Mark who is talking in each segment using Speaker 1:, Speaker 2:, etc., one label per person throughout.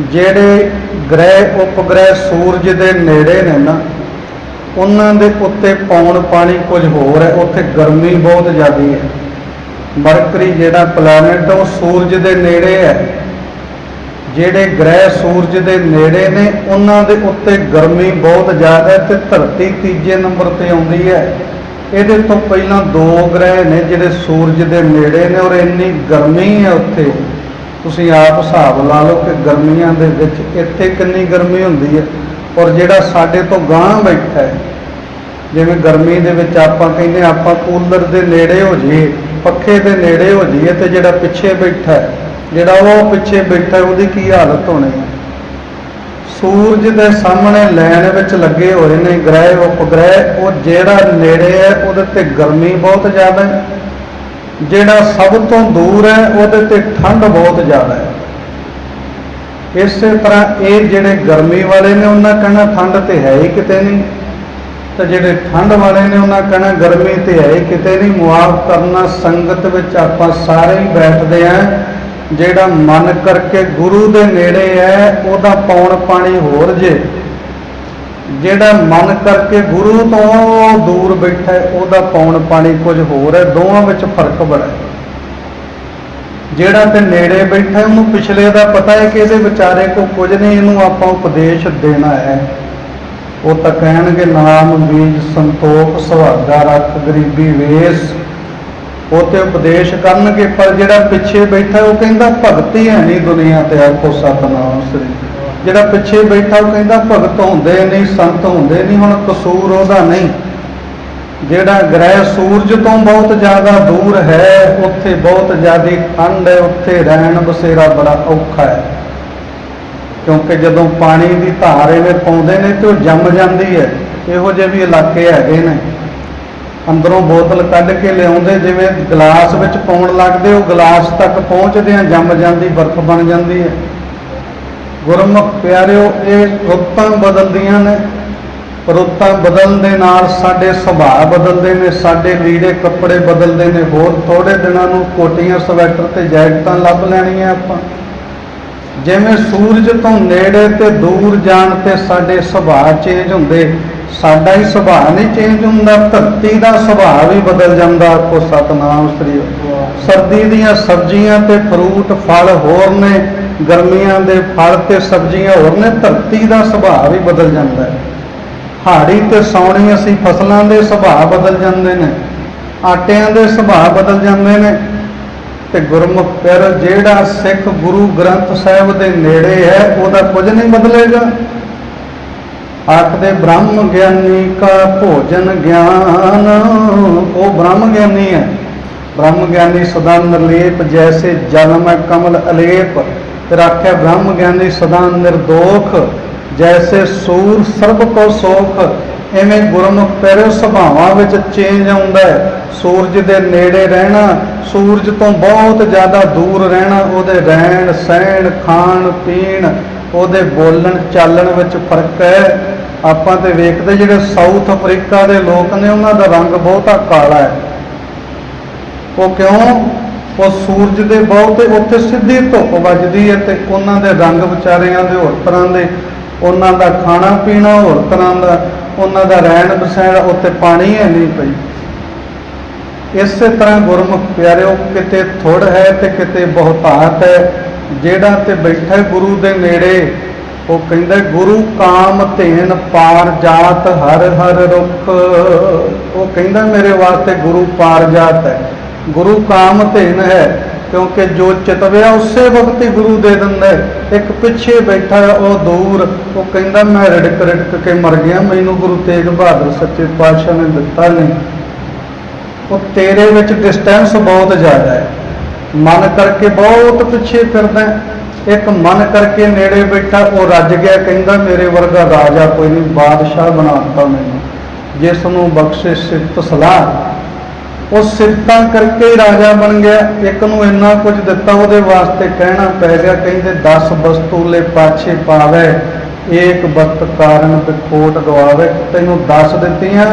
Speaker 1: ਜਿਹੜੇ ਗ੍ਰਹਿ, ਉਪਗ੍ਰਹਿ ਸੂਰਜ ਦੇ ਨੇੜੇ ਨੇ ਨਾ, ਉਹਨਾਂ ਦੇ ਉੱਤੇ ਪੌਣ ਪਾਣੀ ਕੁਝ ਹੋਰ ਹੈ, ਉੱਥੇ ਗਰਮੀ ਬਹੁਤ ਜ਼ਿਆਦੀ ਹੈ। ਮਰਕਰੀ ਜਿਹੜਾ ਪਲੈਨਟ ਉਹ ਸੂਰਜ ਦੇ ਨੇੜੇ ਹੈ। ਜਿਹੜੇ ਗ੍ਰਹਿ ਸੂਰਜ ਦੇ ਨੇੜੇ ਨੇ, ਉਹਨਾਂ ਦੇ ਉੱਤੇ ਗਰਮੀ ਬਹੁਤ ਜ਼ਿਆਦਾ ਹੈ ਤੇ ਧਰਤੀ ਤੀਜੇ ਨੰਬਰ ਤੇ ਆਉਂਦੀ ਹੈ। ਇਹਦੇ ਤੋਂ ਪਹਿਲਾਂ ਦੋ ਗ੍ਰਹਿ ਨੇ ਜਿਹੜੇ ਸੂਰਜ ਦੇ ਨੇੜੇ ਨੇ, ਔਰ ਇੰਨੀ ਗਰਮੀ ਹੈ ਉੱਥੇ। ਤੁਸੀਂ ਆਪ ਹਿਸਾਬ ਲਾ ਲਓ ਕਿ ਗਰਮੀਆਂ ਦੇ ਵਿੱਚ ਇੱਥੇ ਕਿੰਨੀ ਗਰਮੀ ਹੁੰਦੀ ਹੈ ਔਰ ਜਿਹੜਾ ਸਾਡੇ ਤੋਂ ਗਾਂਹ ਬੈਠਾ ਹੈ, ਜਿਵੇਂ ਗਰਮੀ ਦੇ ਵਿੱਚ ਆਪਾਂ ਕਹਿੰਦੇ ਆਪਾਂ ਕੂਲਰ ਦੇ ਨੇੜੇ ਹੋ ਜਾਈਏ, ਪੱਖੇ ਦੇ ਨੇੜੇ ਹੋ ਜਾਈਏ ਤੇ ਜਿਹੜਾ ਪਿੱਛੇ ਬੈਠਾ ਹੈ, ਜਿਹੜਾ ਉਹ ਪਿੱਛੇ ਬੈਠਾ ਉਹਦੀ ਕੀ ਹਾਲਤ ਹੋਣੀ ਹੈ? ਸੂਰਜ ਦੇ ਸਾਹਮਣੇ ਲੈਣ ਵਿੱਚ ਲੱਗੇ ਹੋਏ ਨੇ, ਗ੍ਰਹਿ ਉਪਗ੍ਰਹਿ, ਉਹ ਜਿਹੜਾ ਨੇੜੇ ਹੈ, ਉਹਦੇ ਤੇ ਗਰਮੀ ਬਹੁਤ ਜ਼ਿਆਦਾ ਹੈ। ਜਿਹੜਾ ਸਭ ਤੋਂ ਦੂਰ ਹੈ, ਉਹਦੇ ਤੇ ਠੰਡ ਬਹੁਤ ਜ਼ਿਆਦਾ ਹੈ। ਇਸੇ ਤਰ੍ਹਾਂ ਇਹ ਜਿਹੜੇ ਗਰਮੀ ਵਾਲੇ ਨੇ ਉਹਨਾਂ ਕਹਿਣਾ ਠੰਡ ਤੇ ਹੈ ਹੀ ਕਿਤੇ ਨਹੀਂ। ਤੇ ਜਿਹੜੇ ਠੰਡ ਵਾਲੇ ਨੇ ਉਹਨਾਂ ਕਹਿਣਾ ਗਰਮੀ ਤੇ ਹੈ ਹੀ ਕਿਤੇ ਨਹੀਂ। ਮੁਆਫ ਕਰਨਾ ਸੰਗਤ ਵਿੱਚ ਆਪਾਂ ਸਾਰੇ ਹੀ ਬੈਠਦੇ ਆਂ ਜਿਹੜਾ ਮਨ ਕਰਕੇ ਗੁਰੂ ਦੇ ਨੇੜੇ ਹੈ, ਉਹਦਾ ਪੌਣ ਪਾਣੀ ਹੋਰ ਜੇ। ਜਿਹੜਾ ਮਨ ਕਰਕੇ ਗੁਰੂ ਤੋਂ ਦੂਰ ਬੈਠਾ ਉਹਦਾ ਪੌਣ ਪਾਣੀ ਕੁਝ ਹੋਰ ਹੈ ਦੋਵਾਂ ਵਿੱਚ ਫ਼ਰਕ ਬੜਾ ਹੈ। ਜਿਹੜਾ ਤੇ ਨੇੜੇ ਬੈਠਾ ਉਹਨੂੰ ਪਿਛਲੇ ਦਾ ਪਤਾ ਹੈ ਕਿ ਇਹਦੇ ਵਿਚਾਰੇ ਕੋ ਕੁਝ ਨਹੀਂ, ਇਹਨੂੰ ਆਪਾਂ ਉਪਦੇਸ਼ ਦੇਣਾ ਹੈ। ਉਹ ਤਾਂ ਕਹਿਣਗੇ, ਨਾਮ, ਬੀਜ, ਸੰਤੋਖ, ਸੁਹਾਗਾ, ਰੱਖ, ਗਰੀਬੀ, ਵੇਸ। ਉਹ ਤੇ ਉਪਦੇਸ਼ ਕਰਨਗੇ, ਪਰ ਜਿਹੜਾ ਪਿੱਛੇ ਬੈਠਾ ਉਹ ਕਹਿੰਦਾ, ਭਗਤੀ ਹੈ ਨਹੀਂ ਦੁਨੀਆ ਤੇ, ਆਖੋ ਸਤਨਾਮ ਸ੍ਰੀ ਜਿਹੜਾ ਪਿੱਛੇ ਬੈਠਾ ਉਹ ਕਹਿੰਦਾ ਭਗਤ ਹੁੰਦੇ ਨਹੀਂ, ਸੰਤ ਹੁੰਦੇ ਨਹੀਂ, ਹੁਣ ਕਸੂਰ ਉਹਦਾ ਨਹੀਂ। ਜਿਹੜਾ ਗ੍ਰਹਿ ਸੂਰਜ ਤੋਂ ਬਹੁਤ ਜ਼ਿਆਦਾ ਦੂਰ ਹੈ, ਉੱਥੇ ਬਹੁਤ ਜ਼ਿਆਦਾ ਠੰਡ ਹੈ, ਉੱਥੇ ਰਹਿਣ ਬਸੇਰਾ ਬੜਾ ਔਖਾ ਹੈ। ਕਿਉਂਕਿ ਜਦੋਂ ਪਾਣੀ ਦੀ ਧਾਰ ਇਹਨੇ ਪਾਉਂਦੇ ਨੇ ਤੇ ਉਹ ਜੰਮ ਜਾਂਦੀ ਹੈ। ਇਹੋ ਜਿਹੇ ਵੀ ਇਲਾਕੇ ਹੈਗੇ ਨੇ। ਅੰਦਰੋਂ ਬੋਤਲ ਕੱਢ ਕੇ ਲਿਆਉਂਦੇ, ਜਿਵੇਂ ਗਲਾਸ ਵਿੱਚ ਪਾਉਣ ਲੱਗਦੇ, ਉਹ ਗਲਾਸ ਤੱਕ ਪਹੁੰਚਦੇ ਆ, ਜੰਮ ਜਾਂਦੀ, ਬਰਫ਼ ਬਣ ਜਾਂਦੀ ਹੈ। ਗੁਰਮੁਖ ਪਿਆਰਿਓ, ਇਹ ਰੁੱਤਾਂ ਬਦਲਦੀਆਂ ਨੇ। ਰੁੱਤਾਂ ਬਦਲਣ ਦੇ ਨਾਲ ਸਾਡੇ ਸੁਭਾਅ ਬਦਲਦੇ ਨੇ, ਸਾਡੇ ਲੀੜੇ ਕੱਪੜੇ ਬਦਲਦੇ ਨੇ। ਹੋਰ ਥੋੜੇ ਦਿਨਾਂ ਨੂੰ ਕੋਟੀਆਂ, ਸਵੈਟਰ ਤੇ ਜੈਕਟਾਂ ਲੱਭ ਲੈਣੀਆਂ ਆਪਾਂ। ਜਿਵੇਂ ਸੂਰਜ ਤੋਂ ਨੇੜੇ ਤੇ ਦੂਰ ਜਾਣ ਤੇ ਸਾਡੇ ਸੁਭਾਅ ਚੇਂਜ ਹੁੰਦੇ, ਸਾਡਾ ਹੀ ਸੁਭਾਅ ਨਹੀਂ ਚੇਂਜ ਹੁੰਦਾ, ਧਰਤੀ ਦਾ ਸੁਭਾਅ ਵੀ ਬਦਲ ਜਾਂਦਾ। ਕੋ ਸਤਨਾਮ ਸ੍ਰੀ ਸਰਦੀ ਦੀਆਂ ਸਬਜ਼ੀਆਂ ਤੇ ਫਰੂਟ ਫਲ ਹੋਰ ਨੇ। ਗਰਮੀਆਂ ਦੇ ਫਲ ਤੇ ਸਬਜ਼ੀਆਂ ਹੋਰ ਨੇ, ਧਰਤੀ ਦਾ ਸੁਭਾਅ ਵੀ ਬਦਲ ਜਾਂਦਾ ਹੈ। ਹਾੜੀ ਤੇ ਸੌਣੀ ਅਸੀਂ ਫਸਲਾਂ ਦੇ ਸੁਭਾਅ ਬਦਲ ਜਾਂਦੇ ਨੇ। ਆਟਿਆਂ ਦੇ ਸੁਭਾਅ ਬਦਲ ਜਾਂਦੇ ਨੇ। ਤੇ ਗੁਰਮੁਖ ਪਿਆਰ ਜਿਹੜਾ ਸਿੱਖ ਗੁਰੂ ਗ੍ਰੰਥ ਸਾਹਿਬ ਦੇ ਨੇੜੇ ਹੈ, ਉਹਦਾ ਕੁਝ ਨਹੀਂ ਬਦਲੇਗਾ। ਆਖਦੇ ਬ੍ਰਹਮ ਗਿਆਨੀ ਕਾ ਭੋਜਨ ਗਿਆਨ, ਉਹ ਬ੍ਰਹਮ ਗਿਆਨੀ ਹੈ। ਬ੍ਰਹਮ ਗਿਆਨੀ ਸਦਾ ਨਿਰਲੇਪ, ਜੈਸੇ ਜਲ ਮੈਂ ਕਮਲ ਅਲੇਪ। ਫਿਰ ਬ੍ਰਹਮ ਗਿਆਨੀ ਸਦਾ ਨਿਰਦੋਖ, ਜੈਸੇ ਸੂਰ ਸਰਬ ਕੋ ਸੋਖ ਐਵੇਂ ਗੁਰਮੁਖ ਪਿਆਰੇ ਸੁਭਾਵਾਂ ਵਿੱਚ ਚੇਂਜ ਆਉਂਦਾ ਹੈ। ਸੂਰਜ ਦੇ ਨੇੜੇ ਰਹਿਣਾ, ਸੂਰਜ ਤੋਂ ਬਹੁਤ ਜ਼ਿਆਦਾ ਦੂਰ ਰਹਿਣਾ, ਉਹਦੇ ਰਹਿਣ, ਸਹਿਣ, ਖਾਣ, ਪੀਣ, ਉਹਦੇ ਬੋਲਣ, ਚਾਲਣ ਵਿੱਚ ਫ਼ਰਕ ਹੈ। ਆਪਾਂ ਤੇ ਵੇਖਦੇ ਜਿਹੜੇ ਸਾਊਥ ਅਫਰੀਕਾ ਦੇ ਲੋਕ ਨੇ, ਉਹਨਾਂ ਦਾ ਰੰਗ ਬਹੁਤਾ ਕਾਲਾ ਹੈ। ਉਹ ਕਿਉਂ? ਉਹ ਸੂਰਜ ਦੇ ਬਹੁਤੇ ਉੱਥੇ ਸਿੱਧੀ ਧੁੱਪ ਵੱਜਦੀ ਹੈ ਤੇ ਉਹਨਾਂ ਦੇ ਰੰਗ ਵਿਚਾਰਿਆਂ ਦੇ ਹੋਰ ਤਰ੍ਹਾਂ ਦੇ, ਉਹਨਾਂ ਦਾ ਖਾਣਾ ਪੀਣਾ ਹੋਰ ਤਰ੍ਹਾਂ ਦਾ, ਉਹਨਾਂ ਦਾ ਰਹਿਣ ਬਸੈਣ ਉੱਥੇ ਪਾਣੀ ਹੈ ਨਹੀਂ ਪਈ ਇਸੇ ਤਰ੍ਹਾਂ ਗੁਰਮੁਖ ਪਿਆਰਿਓ, ਕਿਤੇ ਥੋੜ ਹੈ ਤੇ ਕਿਤੇ ਬਹੁਤਾਤ ਹੈ, ਜਿਹੜਾ ਤੇ ਬੈਠਾ ਗੁਰੂ ਦੇ ਨੇੜੇ, ਉਹ ਕਹਿੰਦਾ, ਗੁਰੂ ਕਾਮ ਧੇਨ ਪਾਰ ਜਾਤ ਹਰ ਹਰ ਰੁਖ। ਉਹ ਕਹਿੰਦਾ, ਮੇਰੇ ਵਾਸਤੇ ਗੁਰੂ ਪਾਰ ਜਾਤ ਹੈ। ਗੁਰੂ ਕਾਮ ਧੇਨ ਹੈ, ਕਿਉਂਕਿ ਜੋ ਚਿਤਵਿਆ ਉਸੇ ਵਕਤ ਹੀ ਗੁਰੂ ਦੇ ਦਿੰਦਾ ਇੱਕ ਪਿੱਛੇ ਬੈਠਾ ਉਹ ਦੂਰ, ਉਹ ਕਹਿੰਦਾ, ਮੈਂ ਰੜਕ ਰੜਕ ਕੇ ਮਰ ਗਿਆ, ਮੈਨੂੰ ਗੁਰੂ ਤੇਗ ਬਹਾਦਰ ਸੱਚੇ ਪਾਤਸ਼ਾਹ ਨੇ ਦਿੱਤਾ ਨਹੀਂ। ਉਹ ਤੇਰੇ ਵਿੱਚ ਡਿਸਟੈਂਸ ਬਹੁਤ ਜ਼ਿਆਦਾ ਹੈ। ਮਨ ਕਰਕੇ ਬਹੁਤ ਪਿੱਛੇ ਫਿਰਦਾ ਇੱਕ ਮਨ ਕਰਕੇ ਨੇੜੇ ਬੈਠਾ, ਉਹ ਰੱਜ ਗਿਆ, ਕਹਿੰਦਾ, ਮੇਰੇ ਵਰਗਾ ਰਾਜਾ ਕੋਈ ਨਹੀਂ, ਬਾਦਸ਼ਾਹ ਬਣਾਤਾ ਮੈਨੂੰ। ਜਿਸ ਨੂੰ ਬਖਸ਼ੇ ਸਿਫਤ ਸਲਾਹ ਉਹ ਸਿਫਤਾਂ ਕਰਕੇ ਹੀ ਰਾਜਾ ਬਣ ਗਿਆ। ਇੱਕ ਨੂੰ ਇੰਨਾ ਕੁਝ ਦਿੱਤਾ, ਉਹਦੇ ਵਾਸਤੇ ਕਹਿਣਾ ਪੈ ਗਿਆ, ਕਹਿੰਦੇ 10 ਵਸਤੂ ਲੈ ਪਾਛੇ ਪਾਵੇ, ਏਕ ਬਤ ਕਾਰਨ ਬਿਖੋਟ ਗਵਾਵੇ। ਤੈਨੂੰ 10 ਦਿੱਤੀਆਂ,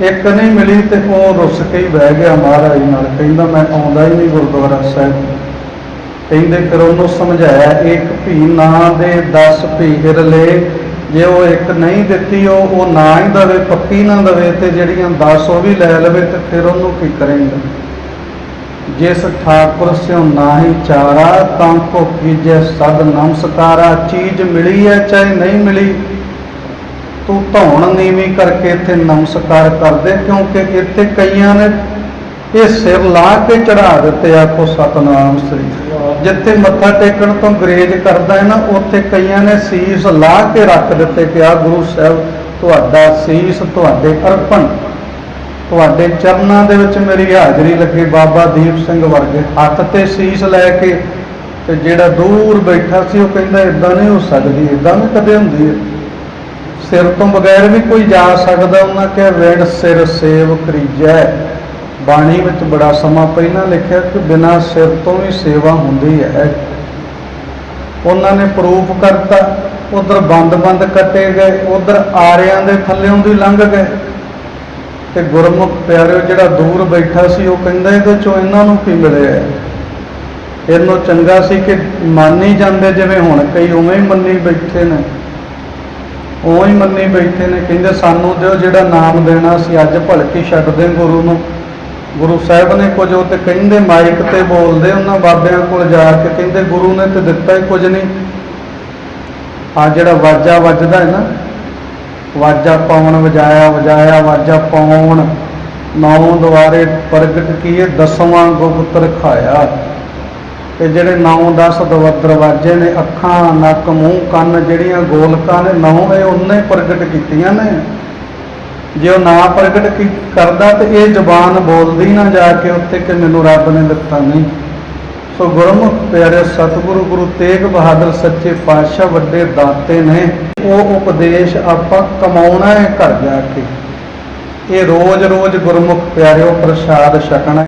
Speaker 1: ਇੱਕ ਨਹੀਂ ਮਿਲੀ ਤੇ ਉਹ ਰੁੱਸ ਕੇ ਹੀ ਬਹਿ ਗਿਆ ਮਹਾਰਾਜ ਨਾਲ। ਕਹਿੰਦਾ, ਮੈਂ ਆਉਂਦਾ ਹੀ ਨਹੀਂ ਗੁਰਦੁਆਰਾ ਸਾਹਿਬ। ਕਹਿੰਦੇ, ਫਿਰ ਉਹਨੂੰ ਸਮਝਾਇਆ ਇੱਕ ਭੀ ਨਾਂ ਦੇ 10 ਭੀ ਹਿਰ ਲੈ ਜੇ ਉਹ ਇੱਕ ਨਹੀਂ ਦਿੱਤੀ, ਉਹ ਉਹ ਨਾ ਹੀ ਦਵੇ, ਪੱਕੀ ਨਾ ਦਵੇ ਤੇ ਜਿਹੜੀਆਂ 10 ਉਹ ਵੀ ਲੈ ਲਵੇ ਤੇ ਫਿਰ ਉਹਨੂੰ ਕੀ ਕਰੇਂਗਾ? ਜਿਸ ਠਾਕੁਰ ਸਿਓ ਨਾਹੀ ਚਾਰਾ, ਤਾਂ ਕੋ ਕੀਜੈ ਸਦ ਨਮਸਕਾਰਾ। ਚੀਜ਼ ਮਿਲੀ ਹੈ ਚਾਹੇ ਨਹੀਂ ਮਿਲੀ, ਤੂੰ ਧੌਣ ਨੀਵੀਂ ਕਰਕੇ ਇੱਥੇ ਨਮਸਕਾਰ ਕਰਦੇ, ਕਿਉਂਕਿ ਇੱਥੇ ਕਈਆਂ ਨੇ ਇਹ ਸਿਰ ਲਾ ਕੇ ਚੜਾ ਦਿੱਤੇ ਆਖੋ ਸਤਨਾਮ ਸ੍ਰੀ। ਜਿੱਥੇ ਮੱਥਾ ਟੇਕਣ ਤੋਂ ਗਰੇਜ ਕਰਦਾ ਹੈ ਨਾ, ਉੱਥੇ ਕਈਆਂ ਨੇ ਸੀਸ ਲਾ ਕੇ ਰੱਖ ਦਿੱਤੇ ਕਿ ਆ ਗੁਰੂ ਸਾਹਿਬ, ਤੁਹਾਡਾ ਸੀਸ ਤੁਹਾਡੇ ਅਰਪਣ, ਤੁਹਾਡੇ ਚਰਨਾਂ ਦੇ ਵਿੱਚ ਮੇਰੀ ਹਾਜ਼ਰੀ ਲੱਗੇ, ਬਾਬਾ ਦੀਪ ਸਿੰਘ ਵਰਗੇ ਹੱਥ ਤੇ ਸੀਸ ਲੈ ਕੇ, ਤੇ ਜਿਹੜਾ ਦੂਰ ਬੈਠਾ ਸੀ ਉਹ ਕਹਿੰਦਾ ਇਦਾਂ ਨਹੀਂ ਹੋ ਸਕਦੀ ਇਦਾਂ ਵੀ ਕਦੇ ਹੁੰਦੀ ਹੈ ਸਿਰ ਤੋਂ ਬਗੈਰ ਵੀ ਕੋਈ ਜਾ ਸਕਦਾ, ਉਹਨਾਂ ਕਿਹਾ, ਵੇੜ ਸਿਰ ਸੇਵ ਕਰੀਜੈ ਬਾਣੀ ਵਿੱਚ ਬੜਾ ਸਮਾਂ ਪਹਿਲਾਂ ਲਿਖਿਆ ਕਿ ਬਿਨਾਂ ਸਿਰ ਤੋਂ ਵੀ ਸੇਵਾ ਹੁੰਦੀ ਹੈ। ਉਹਨਾਂ ਨੇ ਪ੍ਰੂਫ ਕਰਤਾ, ਉਧਰ ਬੰਦ-ਬੰਦ ਕੱਟੇ ਗਏ, ਉਧਰ ਆਰਿਆਂ ਦੇ ਥੱਲਿਓਂ ਦੀ ਲੰਘ ਗਏ। ਤੇ ਗੁਰਮੁਖ ਪਿਆਰਿਓ, ਜਿਹੜਾ ਦੂਰ ਬੈਠਾ ਸੀ, ਉਹ ਕਹਿੰਦਾ ਇਹਦੇ ਚੋਂ ਇਹਨਾਂ ਨੂੰ ਕੀ ਮਿਲਿਆ? ਇਹਨੂੰ ਚੰਗਾ ਸੀ ਕਿ ਮੰਨ ਹੀ ਜਾਂਦੇ, ਜਿਵੇਂ ਹੁਣ ਕਈ ਉਵੇਂ ਹੀ ਮੰਨੀ ਬੈਠੇ ਨੇ। ਉਵੇਂ ਹੀ ਮੰਨੀ ਬੈਠੇ ਨੇ। ਕਹਿੰਦੇ ਸਾਨੂੰ ਦਿਓ ਜਿਹੜਾ ਨਾਮ ਦੇਣਾ ਸੀ, ਅੱਜ ਭਲਕੇ ਛੱਡ ਦੇ ਗੁਰੂ ਨੂੰ। ਗੁਰੂ ਸਾਹਿਬ ਨੇ ਕੁਝ ਉਹ ਤੇ ਕਹਿੰਦੇ, ਮਾਈਕ ਤੇ ਬੋਲਦੇ, ਉਹਨਾਂ ਬਾਬਿਆਂ ਕੋਲ ਜਾ ਕੇ ਕਹਿੰਦੇ, ਗੁਰੂ ਨੇ ਤੇ ਦਿੱਤਾ ਹੀ ਕੁਝ ਨਹੀਂ। ਆ ਜਿਹੜਾ ਵਾਜਾ ਵੱਜਦਾ ਹੈ ਨਾ, ਵਾਜਾ ਪਾਉਣ, ਵਜਾਇਆ ਵਜਾਇਆ, ਵਾਜਾ ਪਾਉਣ ਨੌ ਦੁਆਰੇ ਪ੍ਰਗਟ ਕੀਏ, ਦਸਵਾਂ ਗੁਪਤ ਰਖਾਇਆ ਤੇ ਜਿਹੜੇ 9-10 ਦਰਵਾਜ਼ੇ ਨੇ, ਅੱਖਾਂ, ਨੱਕ, ਮੂੰਹ, ਕੰਨ, ਜਿਹੜੀਆਂ ਗੋਲਕਾਂ ਨੇ ਨੌ ਇਹ ਉਹਨੇ ਪ੍ਰਗਟ ਕੀਤੀਆਂ ਨੇ। ਜੇ ਉਹ ਨਾ ਪ੍ਰਗਟ ਕੀ ਕਰਦਾ ਤੇ ਇਹ ਜ਼ੁਬਾਨ ਬੋਲਦੀ ਨਾ ਜਾ ਕੇ ਉੱਥੇ ਕਿ ਮੈਨੂੰ ਰੱਬ ਨੇ ਦਿੱਤਾ ਨਹੀਂ। ਸੋ ਗੁਰਮੁਖ ਪਿਆਰੇ ਸਤਿਗੁਰੂ ਗੁਰੂ ਤੇਗ ਬਹਾਦਰ ਸੱਚੇ ਪਾਤਸ਼ਾਹ ਵੱਡੇ ਦਾਤੇ ਨੇ, ਉਹ ਉਪਦੇਸ਼ ਆਪਾਂ ਕਮਾਉਣਾ ਹੈ ਘਰ ਜਾ ਕੇ। ਇਹ ਰੋਜ਼-ਰੋਜ਼ ਗੁਰਮੁਖ ਪਿਆਰਿਓ, ਪ੍ਰਸ਼ਾਦ ਛਕਣਾ